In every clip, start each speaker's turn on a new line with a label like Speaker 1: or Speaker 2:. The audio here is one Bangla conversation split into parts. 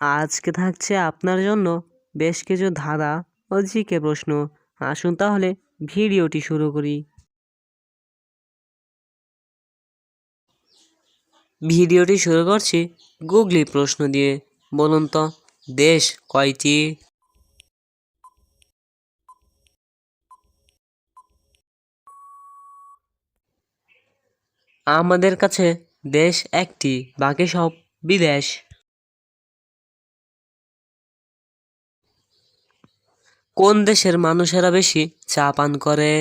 Speaker 1: আজকে থাকছে আপনার জন্য বেশ কিছু ধাঁধা ও জিকে প্রশ্ন। আসুন তাহলে ভিডিওটি শুরু করি। ভিডিওটি শুরু করছি গুগলি প্রশ্ন দিয়ে। বলুন তো, দেশ কয়টি? আমাদের কাছে দেশ একটি, বাকি সব বিদেশ। কোন দেশের মানুষেরা বেশি চা পান করে?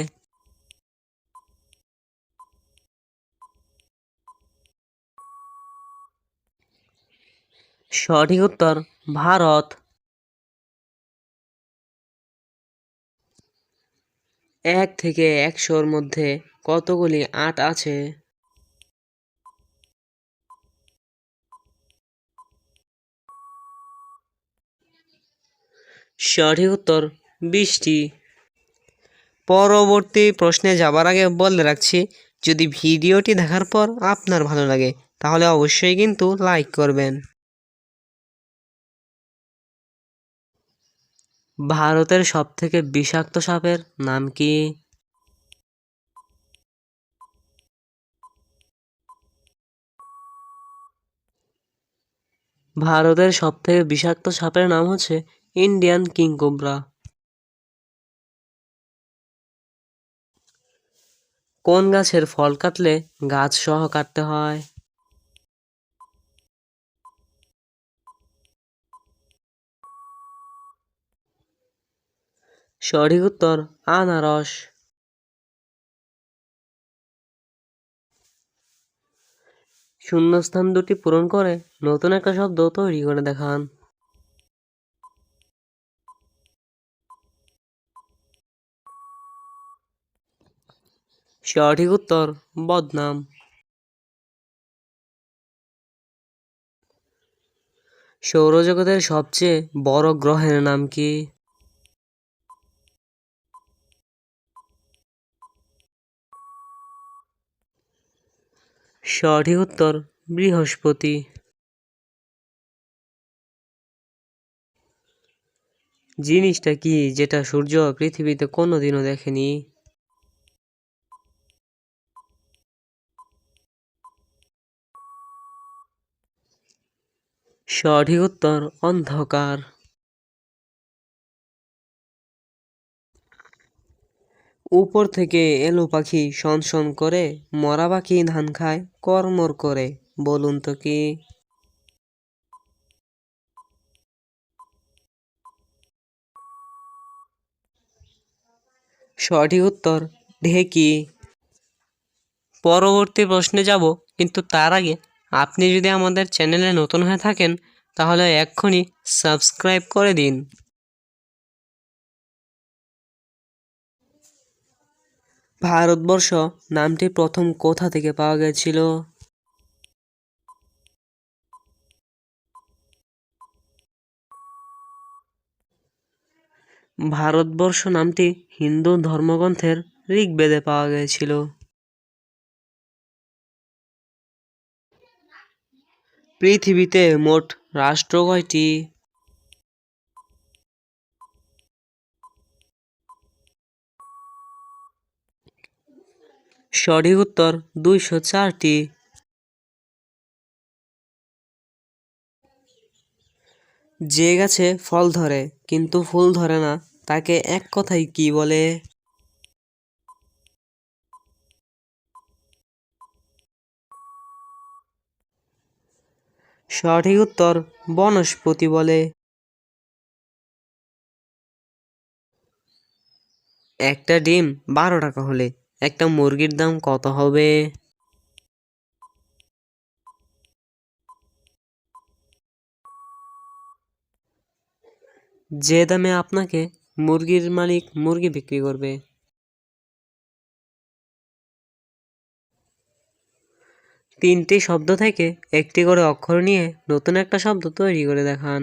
Speaker 1: সঠিক উত্তর, ভারত। এক থেকে একশোর মধ্যে কতগুলি আট আছে? সঠিক উত্তর বৃষ্টি। পরবর্তী প্রশ্নে যাবার আগে বলে রাখছি, যদি ভিডিওটি দেখার পর আপনার ভালো লাগে, তাহলে অবশ্যই কিন্তু লাইক করবেন। ভারতের সবথেকে বিষাক্ত সাপের নাম কি? ভারতের সবথেকে বিষাক্ত সাপের নাম হচ্ছে ইন্ডিয়ান কিং কোবরা কোন গাছের ফল কাটলে গাছ সহ কাটতে হয়? সঠিক উত্তর, আনারস। শূন্যস্থান দুটি পূরণ করে নতুন একটা শব্দ তৈরি করে দেখান। সঠিক উত্তর, বদনাম। সৌরজগতের সবচেয়ে বড় গ্রহের নাম কি? সঠিক উত্তর, বৃহস্পতি। জিনিসটা কি যেটা সূর্য পৃথিবীতে কোনোদিনও দেখেনি? সঠিক উত্তর অন্ধকার উপর থেকে এলো পাখি শন করে মরা পাখি ধান খায় কর্মর করে বলুন তো কি? সঠিক উত্তর ঢেকি। পরবর্তী প্রশ্নে যাব, কিন্তু তার আগে আপনি যদি আমাদের চ্যানেলে নতুন হয়ে থাকেন, তাহলে এক্ষুনি সাবস্ক্রাইব করে দিন। ভারতবর্ষ নামটি প্রথম কোথা থেকে পাওয়া গেছিল? ভারতবর্ষ নামটি হিন্দু ধর্মগ্রন্থের ঋগ্বেদে পাওয়া গিয়েছিল পৃথিবীতে মোট রাষ্ট্র কয়টি? সঠিক উত্তর দুইশো চারটি। যে গাছে ফল ধরে কিন্তু ফুল ধরে না, তাকে এক কথায় কি বলে? সঠিক উত্তর বনস্পতি বলে। একটা ডিম বারো টাকা হলে একটা মুরগির দাম কত হবে? যে দামে আপনাকে মুরগির মালিক মুরগি বিক্রি করবে। তিনটি শব্দ থেকে একটি করে অক্ষর নিয়ে নতুন একটা শব্দ তৈরি করে দেখান।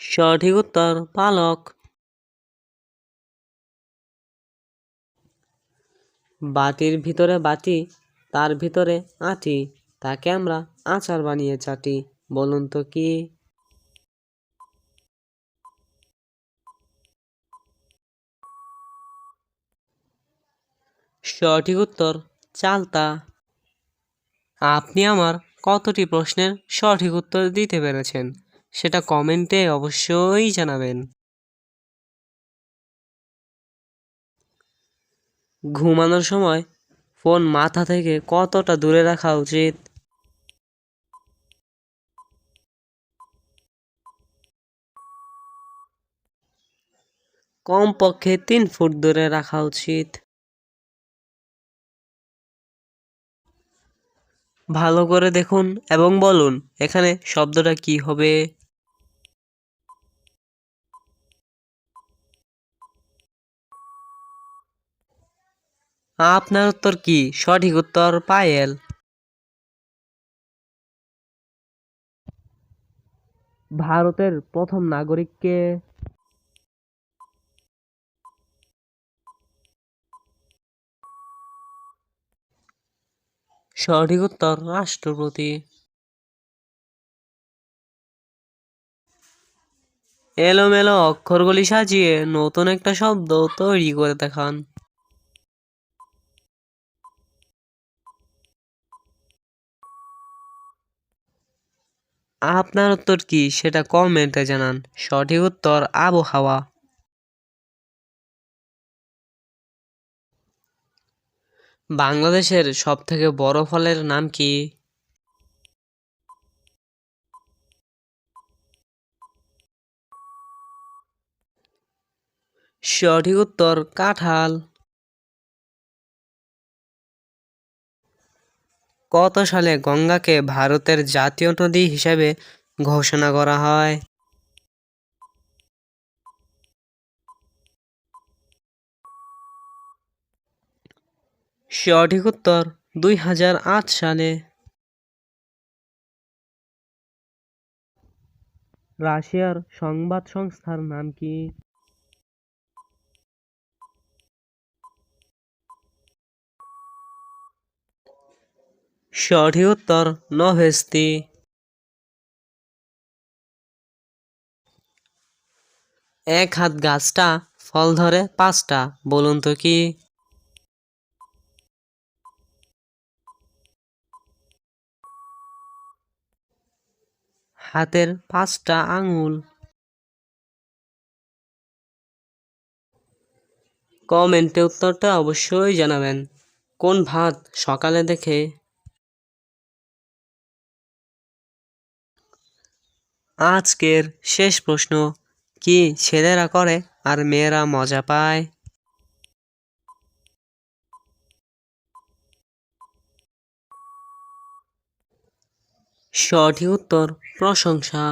Speaker 1: সঠিক উত্তর, পালক। বাটির ভিতরে বাটি, তার ভিতরে আটি, তাকে আমরা আচার বানিয়ে চাটি। বলুন তো কি? সঠিক উত্তর চালতা। আপনি আমার কতটি প্রশ্নের সঠিক উত্তর দিতে পেরেছেন, সেটা কমেন্টে অবশ্যই জানাবেন। ঘুমানোর সময় ফোন মাথা থেকে কতটা দূরে রাখা উচিত? কমপক্ষে তিন ফুট দূরে রাখা উচিত। ভালো করে দেখুন এবং বলুন, এখানে শব্দটা কি হবে? আপনার উত্তর কি? সঠিক উত্তর পায়েল। ভারতের প্রথম নাগরিককে সঠিক উত্তর রাষ্ট্রপতি। এলোমেলো অক্ষরগুলি সাজিয়ে নতুন একটা শব্দ তৈরি করে দেখান। আপনার উত্তর কি সেটা কমেন্টে জানান। সঠিক উত্তর আবহাওয়া। বাংলাদেশের সবথেকে বড় ফলের নাম কি? সঠিক উত্তর, কাঁঠাল। কত সালে গঙ্গাকে ভারতের জাতীয় নদী হিসেবে ঘোষণা করা হয়? সঠিক উত্তর দুই হাজার আট সালে। রাশিয়ার সংবাদ সংস্থার নাম কি? সঠিক উত্তর নভেস্তি। এক হাত গাছটা, ফল ধরে পাঁচটা, বলুন তো কি? হাতের পাঁচটা আঙুল। কমেন্টে উত্তরটা অবশ্যই জানাবেন। কোন ভাত সকালে দেখে? আজকের শেষ প্রশ্ন, কি ছেলেরা করে আর মেয়েরা মজা পায়? সঠিক উত্তর প্রশংসা।